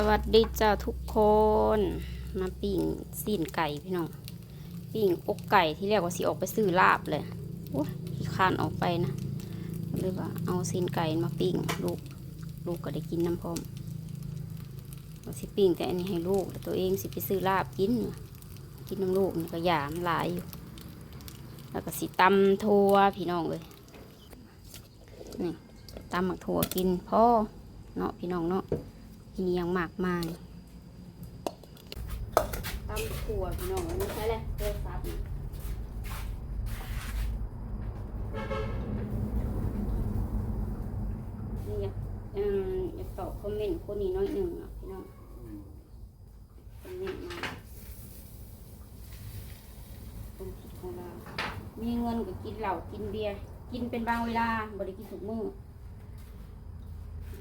สวัสดีจ้าทุกคน มาปิ้งซีนไก่พี่น้องปิ้งอกไก่ที่เรียกว่าสิออกไปซื้อลาบเลยโอ้ยขี้คานออกไปนะเลยว่าเอาซีนไก่มาปิ้งลูกลูกก็ได้กินน้ำพร้อมเอาสิปิ้งแต่อันนี้ให้ลูกแต่ตัวเองสิไปซื้อลาบกิน กินน้ำลูกนี่ก็หยามหลายอยู่ แล้วก็สิตำทัวพี่น้องเลยนี่ตำหมักถั่วกินพ่อเนาะพี่น้องเนาะ กินอยังมากมายตำถั่วพี่น้องไม่ใช่เลยเพื่อซับนี่อยากอ่ออยากตอบคอมเมนต์คนนี้น้อยหนึ่งอะพี่น้องคอมเมนต์มาความคิดของเรา มีเงินก็กินเหล้ากินเบียร์กินเป็นบางเวลาบริกินทุกมือ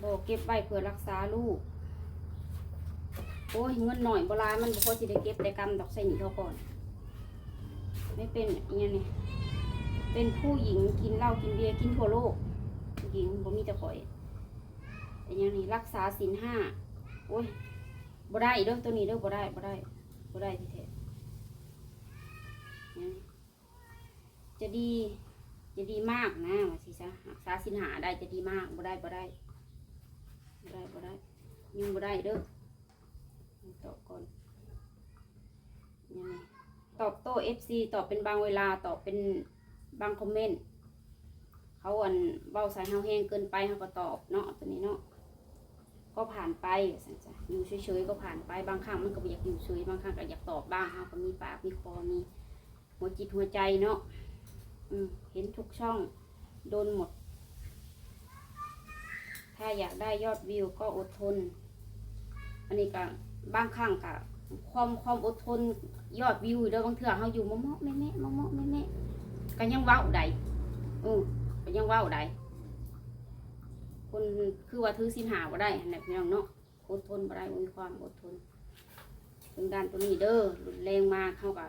บอกเก็บไว้เพื่อรักษาลูก โอ้ยเงินหน่อยโบราณมันบ่พอสิได้เก็บได้กำดอกใส่หนีเขาก่อน ไม่เป็นอหย่างนี้เป็นผู้หญิงกินเหล้ากินเบียร์กินทั่วโลกผู้หญิงบ่มีแต่ข่อยอหย่างนี้รักษาศีลห้าโอ้ยบ่ได้เด้อตัวนี้เด้อบ่ได้บ่ได้บ่ได้ที่แท้อหย่างนี้จะดีจะดีมากนะว่าสิซะรักษาศีลหาได้จะดีมากบ่ได้บ่ได้บ่ได้บ่ได้ยังบ่ได้เด้อ ตอบก่อนยังไงตอบโต้ FC ตอบเป็นบางเวลาตอบเป็นบางคอมเมนต์เขาอันเบ้าสายเฮาแห้งเกินไปเขาก็ตอบเนาะตัวนี้เนาะก็ผ่านไปสันจ้ะอยู่เฉยๆก็ผ่านไปบางครั้งมันก็อยากอยู่เฉยบางครั้งก็อยากตอบบ้างเฮาก็มีปากมีคอมีหัวจิตหัวใจเนาะอืมเห็นทุกช่องโดนหมด ถ้าอยากได้ยอดวิวก็อดทน อันนี้ก็ บางครั้งก็ความความอดทนยอดวิวเด้อบางเทื่อเฮาอยู่มะมะแม่แม่มะมะแม่แม่ก็ยังเว้าได้อือก็ยังเว้าได้คนคือว่าถือสินหาบ่ได้หั่นพี่น้องเนาะอดทนบ่ได้มีความอดทนถึงด้านตัวนี้เด้อรุนแรงมากเฮาก็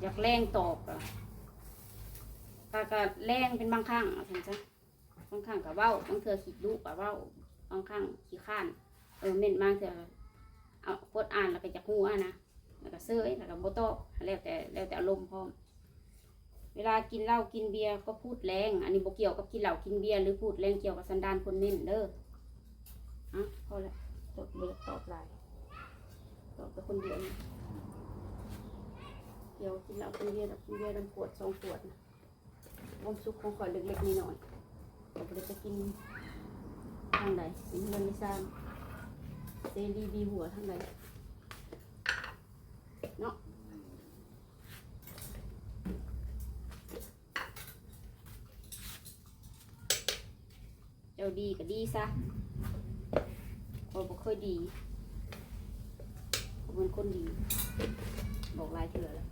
อยากแรงตอบก็ก็ก็แรงเป็นบางครั้งเอาซั่นจ้ะบางครั้งก็เว้าบางเทื่อคิดดุก็เว้าบางครั้งขี้ข้าน เออเม่นมากเถอะเอากดอ่านแล้วก็จะหัวนะแล้วก็เสื้อแล้วก็โบโต้แล้วแต่แล้วแต่อารมณ์พร้อม เวลากินเหล้ากินเบียร์ก็พูดแรง อันนี้บ่เกี่ยวกับกินเหล้ากินเบียร์หรือพูดแรงเกี่ยวกับสันดานคนเม่นเด้ออะพอละตอบเบิกตอบลายตอบแต่คนเดียวเกี่ยวกินเหล้ากินเบียร์กับกินเบียร์น้ำขวดสองขวดนะวามสุขของข่อยเล็กๆน้อยๆแต่บ่ได้ไปกินทางใดเป็นเงินไม่ทราบ เซรีบีหัวทั้งใดเนาะเจ้าดีก็ดีซะคอยบอกเคยดีเขาเป็นคนดี บอกลายเถื่อแล้ว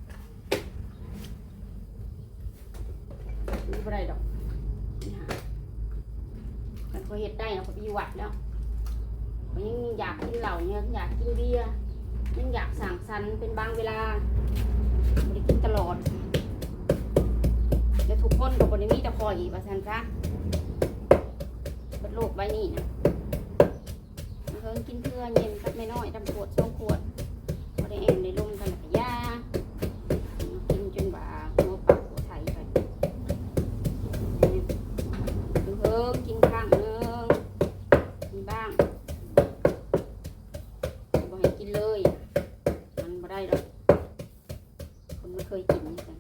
นี่บ่ได้ดอกนี่หากันเคยเห็ดได้เนาะเขาไปอยู่วัดแล้ว ยังอยากกินเหล้าเนี่ยอยากกินเบียร์ยังอยากสั่งสรรค์เป็นบางเวลาไม่ได้กินตลอดแล้วทุกคนกับบนมีแต่พออีกว่าสันซะเป็นโลกใบนี้นะเพิ่งกินเพื่อเย็นครับไม่น้อยดำขวดสองขวดพอได้เอ็นได้ลมกันแล้วก็ยากินจนว่าหัวปากหัวไทยไปเพิ่งกินข้างหนึงกินบ้าง บ่ให้กินเลย มันบ่ได้ดอกคนไม่เคยกินนี่กัน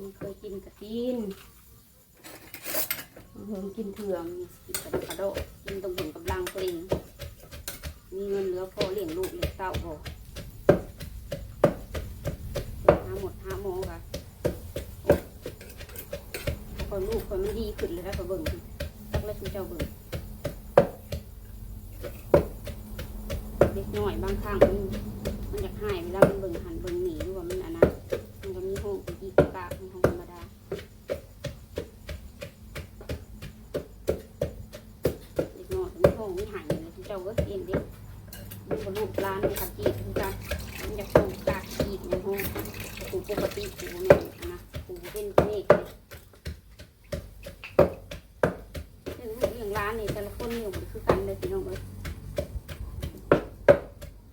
คนไม่เคยกินกระกินเพิ่งกินเถื่องกินกระดกระโดดกินตรงบนกำลังตัวเองมีเงินเหลือพอเลี้ยงลูกเลี้ยงเต้าพอหาหมดหาหมอค่ะพอลูกคนมันดีขึ้นเลยแล้วก็เบิ่งตักแล้วชูเจ้าเบิ่งเด็กน้อยบางครั้งมันมันอยากหายเวลามันเบิ่งหันเบิ่งหนีหรือว่ามันก็มีห้องอีกกากเป็นห้องธรรมดาเด็กน้อยก็มีห้องมีหายเลยที่ เจ้าเว้ยเองเด็กมันก็ลูกร้านมันขัดจีดคือกันมันอยากส่งกากจีดในห้องกูปกติกูเนี่ยนะกูเป็นเมฆเลยเรื่องลูกเรื่องร้านนี่แต่ละคนนี่มันคือกันเลยพี่น้องเอ้ย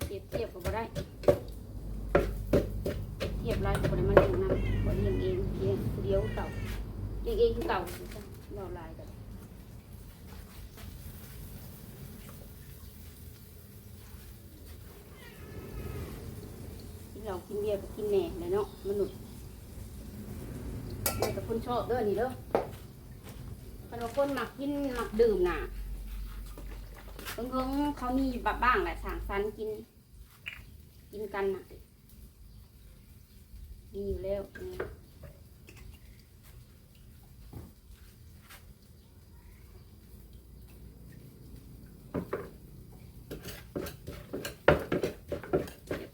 เทียบเทียบก็บ่ได้ เทียบไรก็บ่ได้มาเลี้ยงนำบ่เลี้ยงเองเลี้ยงผู้เดียวเก่าเลี้ยงเองคือเก่าเราลายกันเหล้ากินเบียร์ก็กินแหน่แหละเนาะมนุษย์มันกับคนชอบเด้อนี่เด้อคนว่าคนมักกินมักดื่มน่ะเพิ่งเพิ่งเขามีบบ้างแหละสั่งสันกิน กินกันน่ะ มีอยู่แล้วนี่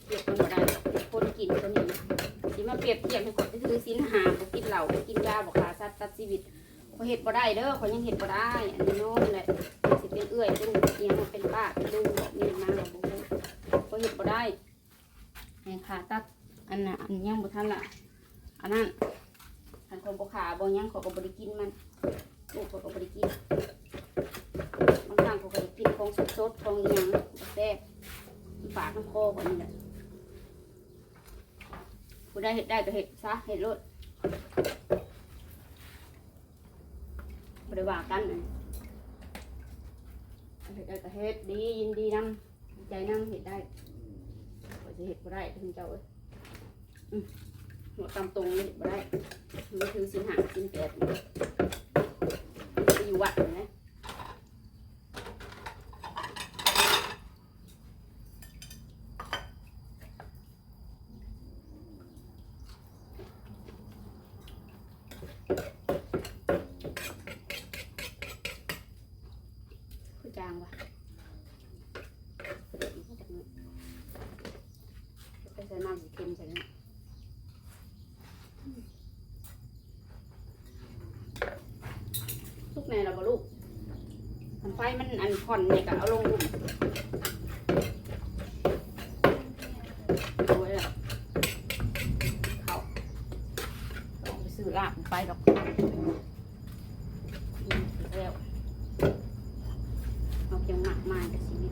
เปรียบกันบ่ได้คนกินตัวนี้สิมาเปรียบเทียบให้คนที่คือสินหาบ่กินเหล้าบ่กินยาบ่ขาสัตว์ตัดชีวิตเขาเฮ็ดบ่ได้เด้อเขายังเฮ็ดบ่ได้ อันนี้น้นแหละสิเป็นเอื้อยเป็นเอียงเป็นป้าเป็นลุงบอกนี่มาบอกบ่รู้เขาเฮ็ดบ่ได้ให้ขาตัด อันน่ะอันยังบ่ทันละอันนั้นอันคนบ่ขาบ่หยังเขาก็บ่ได้กินมันลูกเขาก็บ่ได้กินบางครั้งเขาก็ได้กินของสดๆของอีหยังบ่แซ่บมันปากน้ำคอก่อนนี่แหละผู้ได้เห็ดได้ก็เห็ดซะเห็ดรดบริวากันเลยเห็ดได้ก็เห็ดดียินดีนำดีใจนำเห็ดได้ก็จะเห็ดบ่ได้ถึงเจ้าเอ้ยอืม หัวตามตรงนี่เห็ดบ่ได้มันถือสินหาสินแปดนี่ไปอยู่วัดเลยนะ คือจางว่ะเดี๋ยวอีกสักหน่อยไปใส่น้ำสีเค็มใส่นี่ลูกแม่เราบ่ลูกอัน ไฟมันอันผ่อนเนี่ยก็เอาลงลุ่มเอาไว้แล้วเขาต้องไปซื้อลาบไปดอกอืมแล้ว เอาเพียงหนักมากกับชีวิต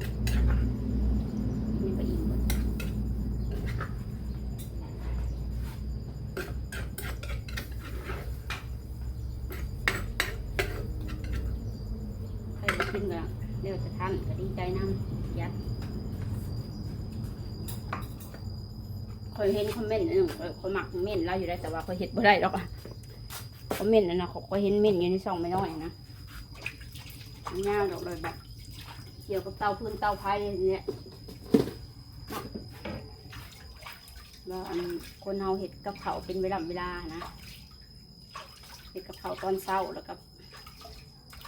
นี่ก็อิ่มหมดใครจะขึ้นก็ เดี๋ยวจะทันก็ดีใจน้ำยัดคอยเห็นคอมเมนต์อันนึงข้อคอยหมักคอมเมนเราอยู่ได้แต่ว่าคอยเห็ดบ่ได้หรอกอะคอมเมนต์นั่นนะเขาคอยเห็นเม่นอยู่ในช่องไม่น้อยนะยาวดอกเลยแบบเกี่ยวกับเตาพื้นเตาไฟเนี่ยเนาะแล้วอันคนเฮาเห็ดกับเขาเป็นเวลาเวลานะเห็ดกับเขาตอนเช้าแล้วกับ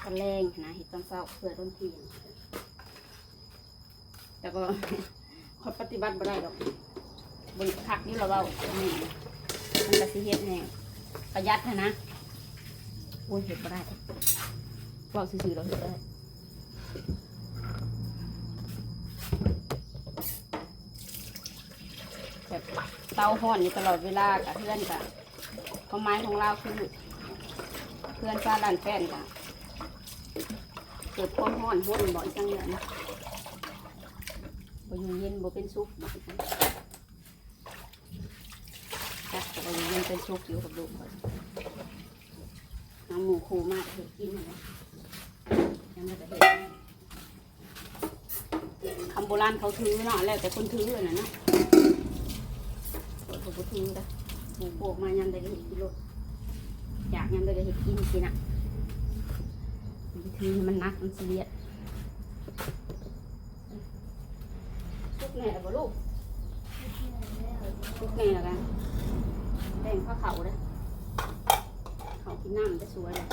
ตอนแรงนะเห็ดตอนเช้าเพื่อต้นเที่ยง แต่ก็คอยปฏิบัติไม่ได้หรอกบริคักนี่เราเบานี่มันจะสิเฮ็ดแน่ประหยัดนะนะโอ้ยเห็ดไม่ได้เบาซื่อๆเราเห็ดได้แบบเตาห่อนอยู่ตลอดเวลากับเพื่อนกับความหมายของเราคือเพื่อนซาลันแฟนกับเกิดความห่อนห่นบ่อยจังเลยนะ บ่อยู่เย็นบ่เป็นสุขบ่เป็นจักแต่บ่อยู่เย็นเป็นสุขอยู่กับลูกบ่น้องหมูคูมากเห็ดกินเลยยังไม่ได้เห็ดคำโบราณเขาถือเนาะแล้วแต่คนถือน่ะนะปวดหัวปวดทิ้งจ้ะหมูโบกมายันได้เห็ดกิโลอยากยันได้เห็ดกินสินะวิธีให้มันนักมันเสียดลูกแม่แล้วบ่ลูกลูก แม่แล้วกันแต่งผ้าเขาเลยเขากินน้ำจะสวยเลย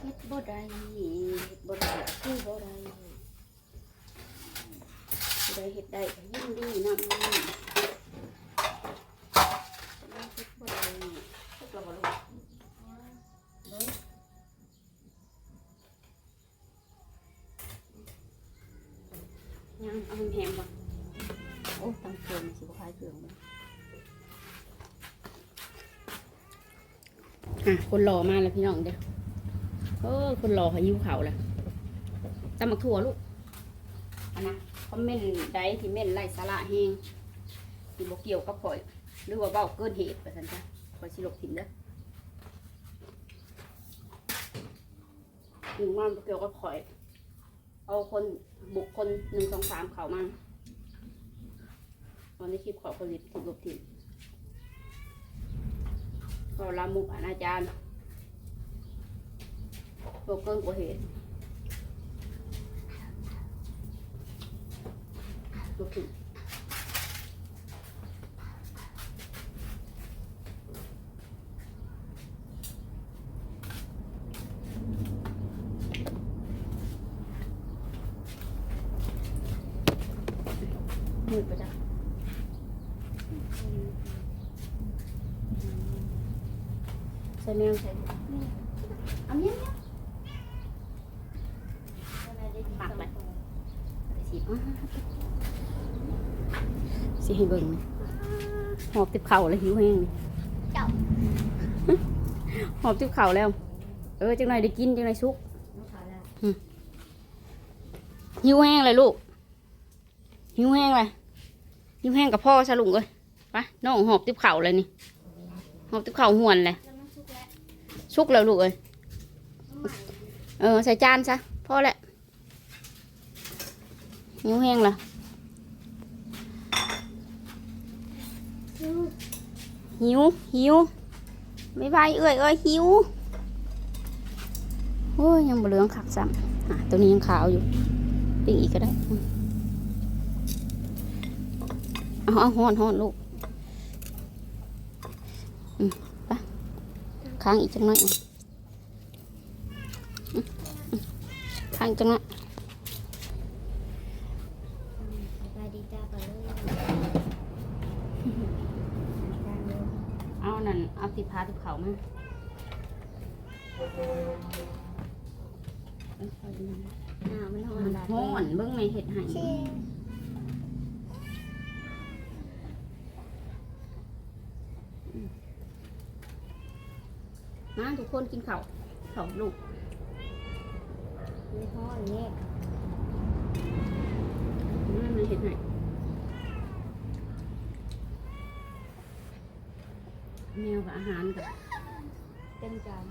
เฮ็ดบ่ได้เฮ็ดบ่ได้คือบ่ได้ผู้เฮ็ดได้ยินดีนำ ยังเอาหมก่อนโอ้ตังเกลือสิบคล้ายเกลือนะอคนหล่อมาแล้วพี่น้องเด้อเออคนหล่อเขายิ้วเขาแหละตำมักถั่วลูกอันนะคอมเมนต์ใดที่เม่นไล่สาระแหงที่บกเกี่ยวก็บล่อย หรือว่าเบาเกินเหตุประสันจ้ะข่อยสิลบถิ่นเด้อนึ่งว่าเกี่ยวก็บล่อย เอาคนบุคคลหนึ่งสองสามเขามาตอนนี้คลิปขอผลิตถูกลบถิ่มก็ลามุกอนาจารย์ตัวเกินกว่าเหตุลบถิ่มมืดไปจ้ะใส่แมวใส่เอาเนี้ยเนี้ยหมักเลยสิอ่าสิให้เบิ่งหอบติบเข่าแล้วหิวแห้งหอบติบเข่าแล้ว เออจังไรได้กินจังไรซุกหิวแห้งเลยลูกหิวแห้งเลยหิวแห้งกับพ่อสลุงเลยไปน้องหอบติบเข่าเลยนี่หอบติบเข่าหวนเลย ชุกแล้วลูกเอ้ยเออใส่จานซะพอแหละหิวแห้งละหิวหิวไม่ไหวเอ้ยเอ้ยหิวโอ้ยยังบเหลืองขักซ้ำอะตัวนี้ยังขาวอยู่ปิ้งอีกก็ได้อืมเอาเอาห้อนห้อนลูกอืมไป ค้างอีกจังหน่อยอืมอืมอืมค้างอีกจังหน่อยสบายดีจ้าก่อนเลยเอานั่นเอาติดพาติดเขามาอ่ามันห้อนห้อนเบิ้งไม่เห็ดใหาย เช่ มาทุก คนกินข้าวข้าวลูกในห้องนี่มาไม่เห็ดใหายแมวกับอาหารกับเต็มจาน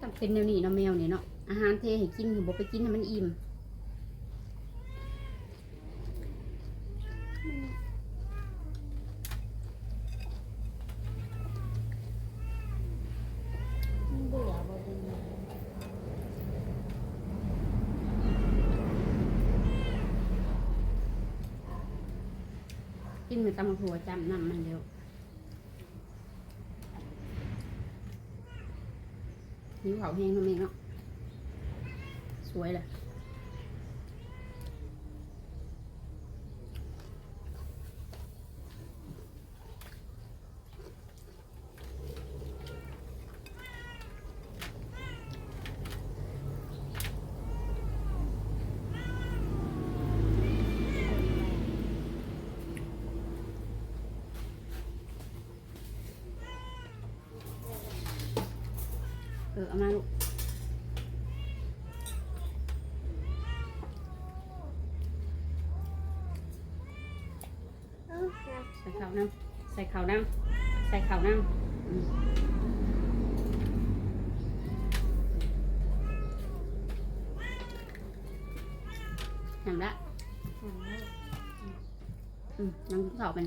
ต้องเป็นแนวนี้เนาะแมวนี่เนาะอาหารเทให้กินคือบอกไปกินให้มันอิ่ม มันเบื่อบ่ดี กินมันตำหัวจำนำมันเดียวนิ้วเขาแห้งทำไมเนาะสวยเลย เออเอามาลูกเออใส่ข้าวน้ำใส่ข้าวน้ำใส่ข้าวน้ำอืมน้ำละหนังแล้วอืมน้ำข้าวเป็น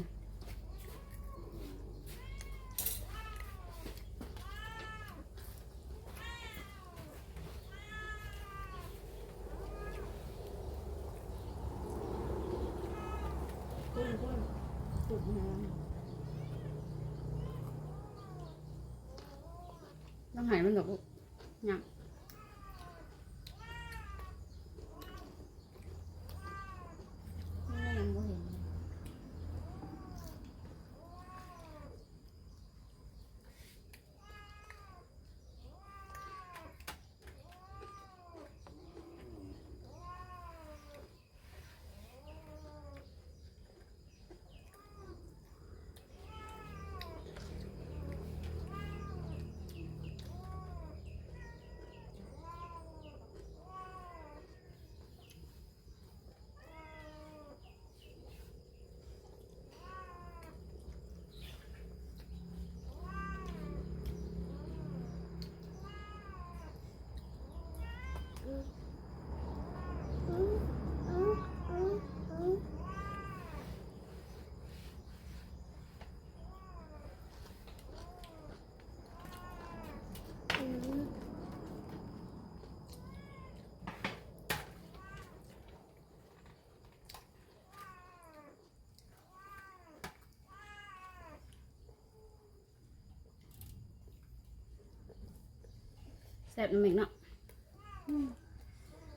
แซ่บน้ำเมกเนาะ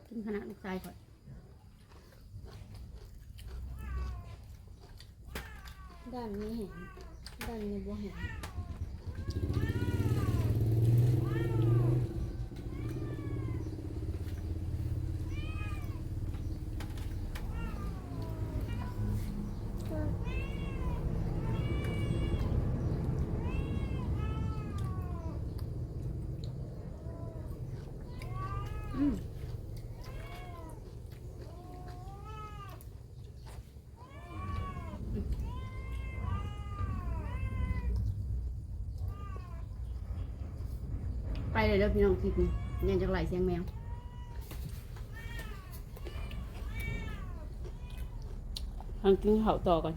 กินขนาดลูกชายก่อนด้านนี้เห็นด้านนี้บ่เห็น เลยเด้อพี่น้องคลิปนี้ยังจะไหลเสียงแมวทางกินข้าวต่อก่อน